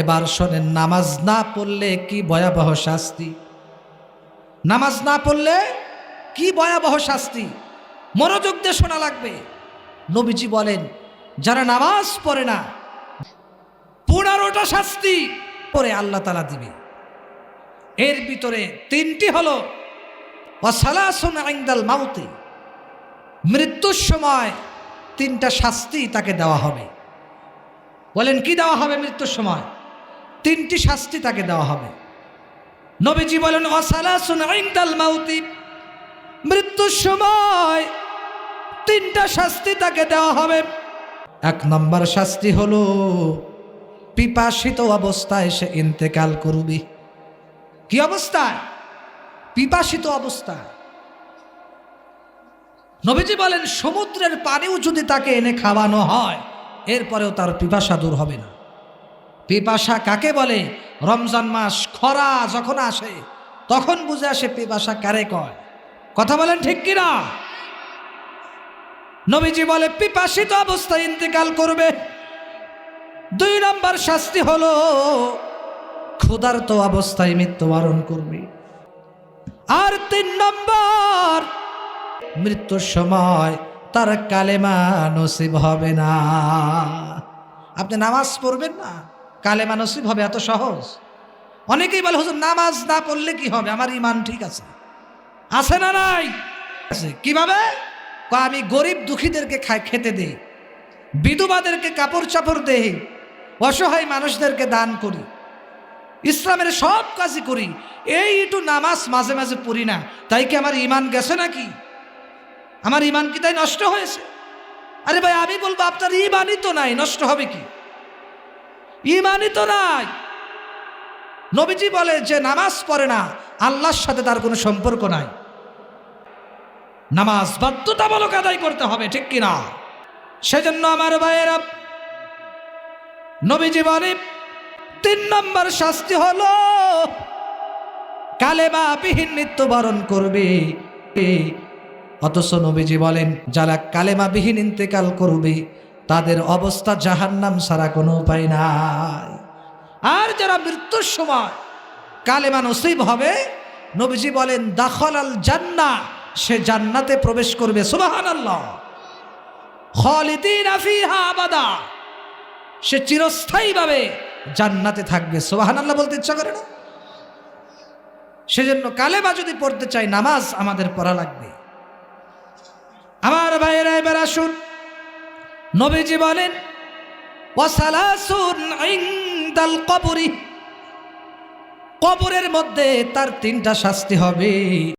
এবার শোনেন, নামাজ না পড়লে কি ভয়াবহ শাস্তি? নামাজ না পড়লে কি ভয়াবহ শাস্তি? মনোযোগ দিয়ে শোনা লাগবে। নবীজি বলেন, যারা নামাজ পড়ে না, পনেরোটা শাস্তি পরে আল্লাহ তালা দিবে। এর ভিতরে তিনটি হলো অসালাসুন আইন্দাল মাউতে। মৃত্যুর সময় তিনটা শাস্তি তাকে দেওয়া হবে। বলেন, কি দেওয়া হবে মৃত্যুর সময়? তিনটি শাস্তি তাকে দেওয়া হবে। নবীজি বলেন অসালাসুন আইন্দাল মাউতি। মৃত্যুর সময় তিনটা শাস্তি তাকে দেওয়া হবে। এক নম্বর শাস্তি হলো, পিপাসিত অবস্থায় সে ইন্তেকাল করবি। কি অবস্থায়? পিপাসিত অবস্থা নবীজি বলেন, সমুদ্রের পানিও যদি তাকে এনে খাওয়ানো হয়, এরপরেও তার পিপাসা দূর হবে না। পিপাসা কাকে বলে? রমজান মাস খরা যখন আসে, তখন বুঝে আসে পিপাসা কারে কয়। কথা বলেন ঠিক কিনা? নবীজি বলে, পিপাসিত অবস্থায় ইন্তেকাল করবে। দুই নম্বর শাস্তি হলো, ক্ষুধার্ত অবস্থায় মৃত্যুবরণ করবে। আর তিন নম্বর, মৃত্যুর সময় তার কালেমা নসিব হবে না। আপনি নামাজ পড়বেন না? কালেমা নসিব হবে, এত সহজ। অনেকেই বলে, হুজুর, নামাজ না পড়লে কি হবে? আমার ইমান ঠিক আছে। আছে না নাই? আছে। কীভাবে? আমি গরিব দুঃখীদেরকে খাই খেতে দেই। বিধবাদেরকে কাপড় চাপড় দেই। অসহায় মানুষদেরকে দান করি। ইসলামের সব কাজই করি। এই একটু নামাজ মাঝে মাঝে পড়ি না। তাই কি আমার ইমান গেছে নাকি? আমার ইমান কি তাই নষ্ট হয়েছে? আরে ভাই, আমি বলব, আপনার ইমানই তো নাই, নষ্ট হবে কি? ইমানই তো নাই। নবীজি বলে যে নামাজ পড়ে না, আল্লাহর সাথে তার কোনো সম্পর্ক নাই। নামাজ বাধ্যতামূলক আদায় করতে হবে, ঠিক কিনা? সেজন্য আমার ভাইয়েরা, নবীজি বলে, তিন নম্বর শাস্তি হলো কালেমা বিহীন মৃত্যুবরণ করবে। অথচ নবীজি বলেন, যারা কালেমা বিহীন ইন্তেকাল করবে তাদের অবস্থা জাহান্নাম ছাড়া কোনো উপায় নাই। আর যারা মৃত্যুর সময় কালেমা নসিব হবে, নবীজি বলেন দাখল আল জান্না সে জান্নাতে প্রবেশ করবে সুবাহান আল্লাহ খালিদিন ফিহা আবাদা। সে চিরস্থায়ীভাবে জান্নাতে থাকবে সোহান আল্লাহ বলতে ইচ্ছা করে না? সেজন্য কালেমা যদি পড়তে চাই, নামাজ আমাদের পড়া লাগবে। আমার ভাইয়েরা, এবার আসুন। নবীজি বলেন কবরের মধ্যে তার তিনটা শাস্তি হবে।